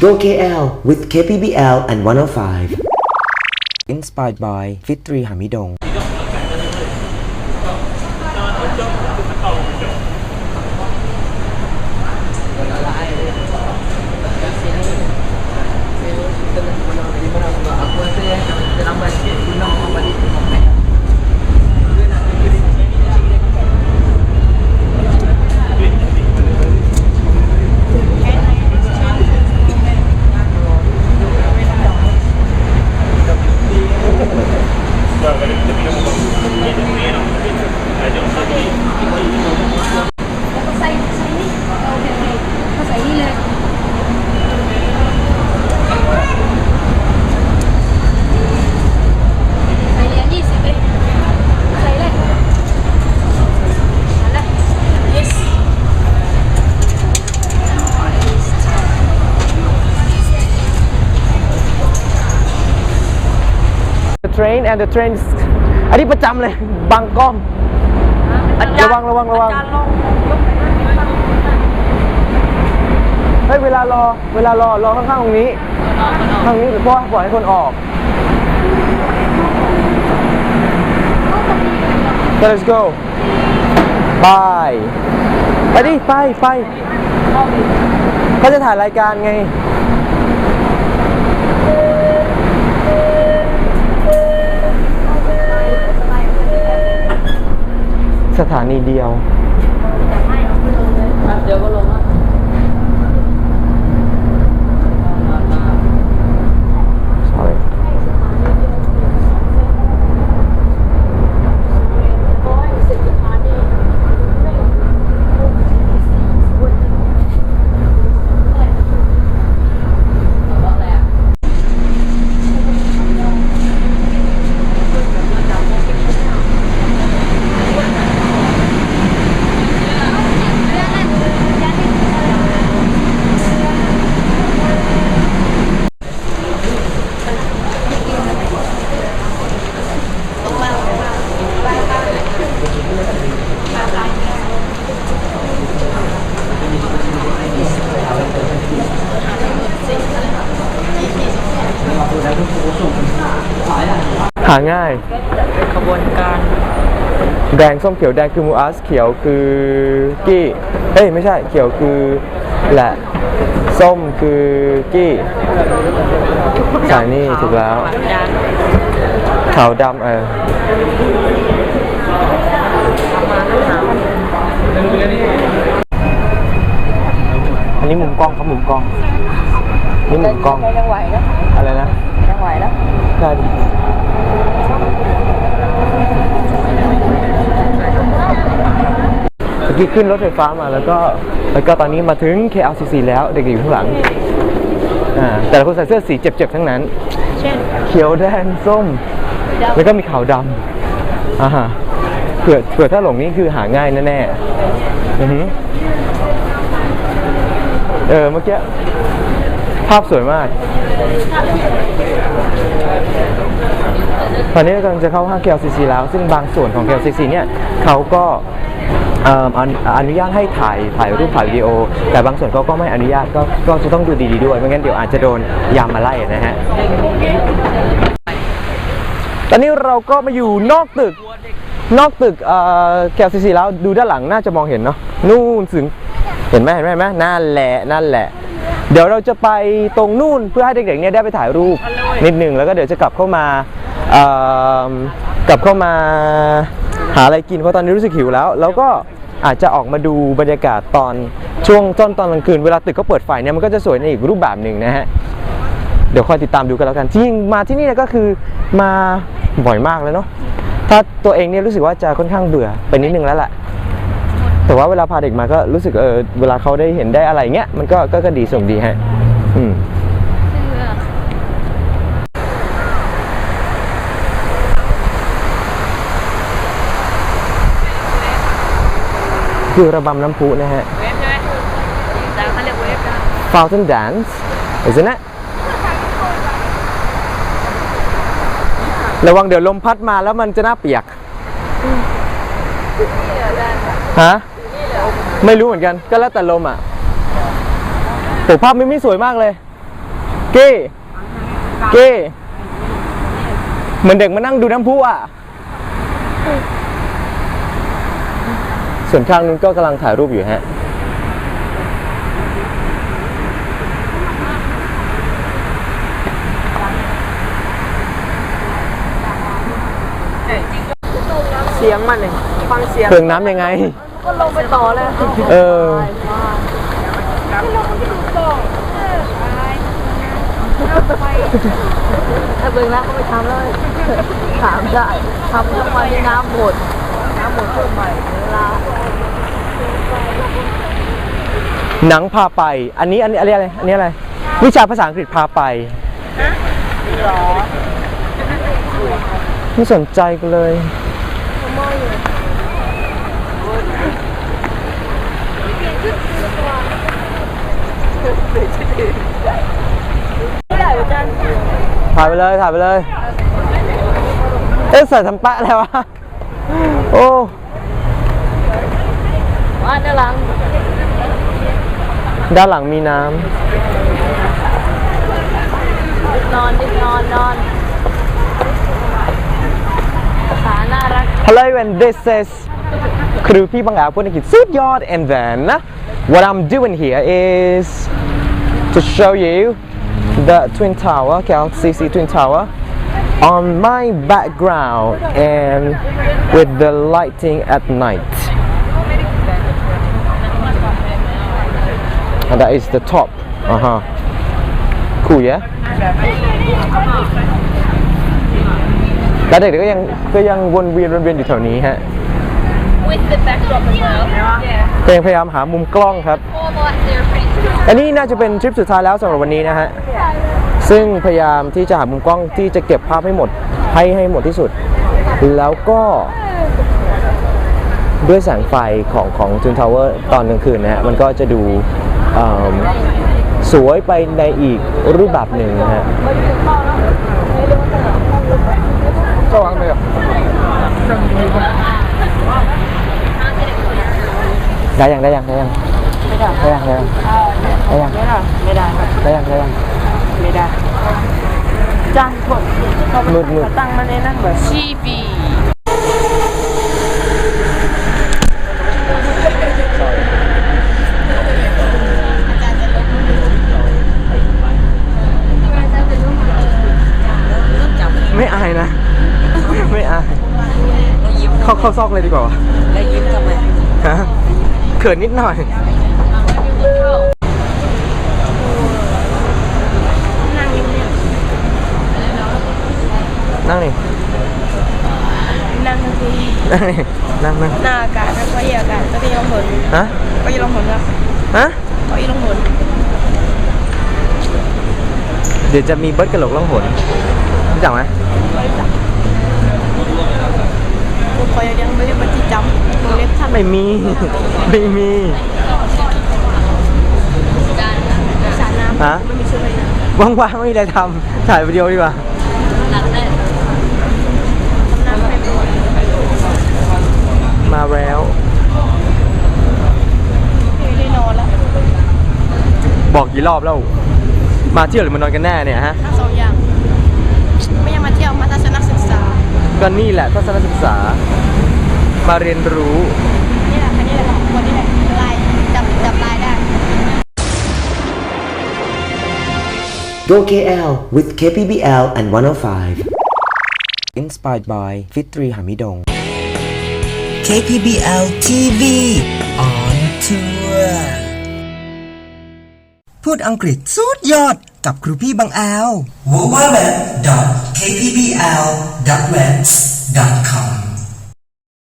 Go KL with KPBL and 105. Inspired by Fitri Hamidong. Train and the train อันนี้ประจำเลยบังกล้องระวังระวังระวังเฮ้ยเวลารอเวลารอรอข้างๆตรงนี้ข้างนี้เพราะว่าปล่อยให้คนออก So let's go ไปไปดิไปไปเขาจะถ่ายรายการไง สถานีเดียว หาง่ายขบวนการแดงส้มเขียวแดงคือมูอัสเขียวคือกี้เอ้ยไม่ใช่เขียวคือแหละส้มคือกี้สายนี่ถูกแล้วยานขาวดำเอออันนี้มุมกล้องครับมุมกล้องนี่มุมกล้อง ยังไหวนะอะไรนะยังไหวนะได้ดิ เมื่อกี้ขึ้นรถไฟฟ้ามาแล้วก็แล้วก็ตอนนี้มาถึง KLCC แล้วเด็กๆอยู่ข้างหลังอ่าแต่ละคนใส่เสื้อสีเจ็บๆทั้งนั้น เช่นเขียวแดงส้ม แล้วก็มีขาวดำอ่าฮะเผื่อเผื่อถ้าหลงนี่คือหาง่ายแน่ๆอือหือเออเมื่อกี้ภาพสวยมาก ตอนนี้กำลังจะเข้าห้าง KLCC แล้ว ซึ่งบางส่วนของ KLCC เนี่ยเขาก็ออนุญาตให้ถ่ายถ่ายรูปถ่ายวิดีโอ แต่บางส่วนเขาก็ไม่อนุญาตก็ก็จะต้องดูดีๆด้วยไม่งั้นเดี๋ยวอาจจะโดนยามมาไล่นะฮะตอนนี้เราก็มาอยู่นอกตึกนอกตึกเอ่อ KLCC แล้วดูด้านหลังน่าจะมองเห็นเนาะนู่นถึงเห็นไหมเห็นไหมเห็นไหมนั่นแหละนั่นแหละ เดี๋ยวเราจะไปตรงนู่นเพื่อให้เด็กๆเนี่ยได้ไปถ่ายรูปนิดหนึ่งแล้วก็เดี๋ยวจะกลับเข้ามา กลับเข้ามาหาอะไรกินเพราะตอนนี้รู้สึกหิวแล้ว แล้วก็อาจจะออกมาดูบรรยากาศตอนช่วงต้นตอนกลางคืนเวลาตึกเขาเปิดไฟเนี่ยมันก็จะสวยในอีกรูปแบบหนึ่งนะฮะเดี๋ยวคอยติดตามดูกันแล้วกันจริงมาที่นี่ก็คือมาบ่อยมากแล้วเนาะถ้าตัวเองเนี่ยรู้สึกว่าจะค่อนข้างเบื่อไปนิดนึงแล้วแหละแต่ว่าเวลาพาเด็กมาก็รู้สึกเออเวลาเขาได้เห็นได้อะไรเงี้ยมันก็ก็ก็ดีส่งดีฮะอืม คือระบำน้ำพุนะฮะเวฟใช่ไหมดังเขาเรียกเวฟนะ Fountain Dance isn't it ระวังเดี๋ยวลมพัดมาแล้วมันจะหน้าเปียก ฮะ ไม่รู้เหมือนกัน ก็แล้วแต่ลมอะแต่ภาพไม่ไม่สวยมากเลย เก้เก้เหมือนเด็กมานั่งดูน้ำพุอะ ส่วนข้างนู้นก็กำลังถ่ายรูปอยู่ฮะเสียงมันเลยฟังเสียงเครื่องน้ำยังไง ก็ลงไปต่อเลยเออถ้าเบิ่งแล้วก็ไปทำเลยถามได้ทำทั้งวันนี้น้ำหมด น้ำหมดเพิ่มใหม่ลาหนังพาไป อันนี้อันนี้อะไรอันนี้อะไร วิชาภาษาอังกฤษพาไปไม่สนใจกันเลยถ่ายไปเลย ถ่ายไปเลย เอ๊ะใส่ทำแปะแล้ววะ โอ้ ด้านหลังมีน้ นอนดินอนนอนขาน่ารัก ำ Hello and this is ครูพี่บังอาจพูดอังกฤษสุดยอด and then what I'm doing here is to show you the Twin Tower KLCC Twin Tower on my background and with the lighting at night And that is the top uh-huh cool yeah แล้วเด็กๆก็ยังก็ยังวนเวียนวนเวียนอยู่แถวนี้ฮะ With the backdrop as well. Yeah. ก็ยังพยายามหามุมกล้องครับ All the lights there are pretty strong. อันนี้น่าจะเป็นทริปสุดท้ายแล้วสำหรับวันนี้นะฮะ ซึ่งพยายามที่จะหามุมกล้องที่จะเก็บภาพให้หมดให้ให้หมดที่สุด แล้วก็ด้วยแสงไฟของของทูนทาวเวอร์ตอนกลางคืนนะฮะ มันก็จะดูเอิ่ม สวยไปในอีกรูปแบบหนึ่งนะฮะได้ยังได้ยังได้ยังได้ยังได้ยังได้ยังไม่ได้ไม่ได้ได้ยังได้ยังไม่ได้จ้างคนมืดมืดเขาตั้งมาในนั่นแบบชีบี ไม่อายนะ ไม่อายเข้าเข้าซอกเลยดีกว่าวะแล้วยิ้มทำไมฮะเขินนิดหน่อยนั่งนี่นั่งทันทีนั่งนี่นั่งนั่งหน้าอากาศแล้วก็เอียอากาศก็จะยลงผลฮะก็จะลงผลครับฮะก็จะลงผลเดี๋ยวจะมีเบิร์ดกระโหลกล่องหนรู้จักไหมผมข ออย่างเดียวไม่ได้ปฏิจำตัวเล็กท่านไม่มี ไม่มีสารน้ำฮะไม่มีชื่อเลยนะว่างๆไม่มีอะไรทำถ่ายวิดีโอดีกว่าน้ำไม่เป็นมาแล้วไม่ได้นอนแล้ว บอกกี่รอบแล้ว มาเที่ยวหรือมานอนกันแน่เนี่ยฮะทั้งสองอย่าง ไม่ยังมาเที่ยวมาทัศนศึกษา ก็นี่แหละทัศนศึกษา มาเรียนรู้ นี่แหละคันนี้แหละคนนี้แหละลายจับจับลายได้ Go KL with KPBL and 105. Inspired by Fitri Hamidong. KPBL TV on tour พูดอังกฤษสุดยอดกับครูพี่บังแอล www.kpbl.webs.com